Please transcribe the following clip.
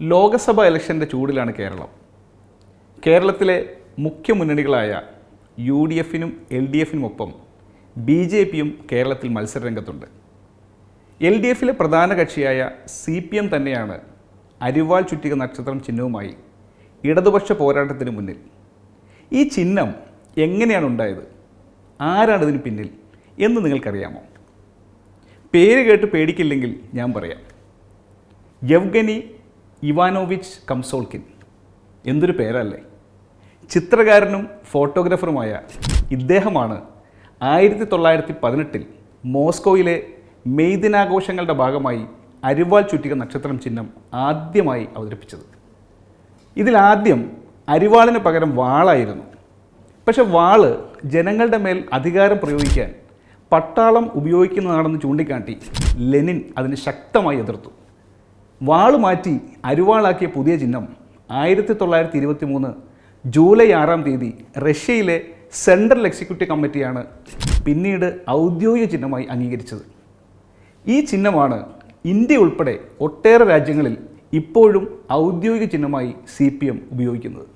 ലോകസഭ ഇലക്ഷന്റെ ചൂടിലാണ് കേരളം. കേരളത്തിലെ മുഖ്യ മുന്നണികളായ യു ഡി എഫിനും എൽ ഡി എഫിനുമൊപ്പം ബി ജെ പിയും കേരളത്തിൽ മത്സരരംഗത്തുണ്ട്. എൽ ഡി എഫിലെ പ്രധാന കക്ഷിയായ സി പി എം തന്നെയാണ് അരിവാൾ ചുറ്റിക നക്ഷത്രം ചിഹ്നവുമായി ഇടതുപക്ഷ പോരാട്ടത്തിന് മുന്നിൽ. ഈ ചിഹ്നം എങ്ങനെയാണ് ഉണ്ടായത്? ആരാണ് ഇതിന് പിന്നിൽ എന്ന് നിങ്ങൾക്കറിയാമോ? പേര് കേട്ട് പേടിക്കില്ലെങ്കിൽ ഞാൻ പറയാം. യവ്ഗനി ഇവാനോവിച്ച് കംസോൾക്കിൻ എന്തൊരു പേരല്ലേ. ചിത്രകാരനും ഫോട്ടോഗ്രാഫറുമായ ഇദ്ദേഹമാണ് ആയിരത്തി തൊള്ളായിരത്തി പതിനെട്ടിൽ മോസ്കോയിലെ മെയ് ദിനാഘോഷങ്ങളുടെ ഭാഗമായി അരിവാൾ ചുറ്റിക നക്ഷത്രം ചിഹ്നം ആദ്യമായി അവതരിപ്പിച്ചത്. ഇതിലാദ്യം അരിവാളിന് പകരം വാളായിരുന്നു. പക്ഷെ വാൾ ജനങ്ങളുടെ മേൽ അധികാരം പ്രയോഗിക്കാൻ പട്ടാളം ഉപയോഗിക്കുന്നതാണെന്ന് ചൂണ്ടിക്കാട്ടി ലെനിൻ അതിന് ശക്തമായി എതിർത്തു. വാൾ മാറ്റി അരുവാളാക്കിയ പുതിയ ചിഹ്നം ആയിരത്തി തൊള്ളായിരത്തി ഇരുപത്തി മൂന്ന് ജൂലൈ ആറാം തീയതി റഷ്യയിലെ സെൻട്രൽ എക്സിക്യൂട്ടീവ് കമ്മിറ്റിയാണ് പിന്നീട് ഔദ്യോഗിക ചിഹ്നമായി അംഗീകരിച്ചത്. ഈ ചിഹ്നമാണ് ഇന്ത്യ ഉൾപ്പെടെ ഒട്ടേറെ രാജ്യങ്ങളിൽ ഇപ്പോഴും ഔദ്യോഗിക ചിഹ്നമായി സി പി എം ഉപയോഗിക്കുന്നത്.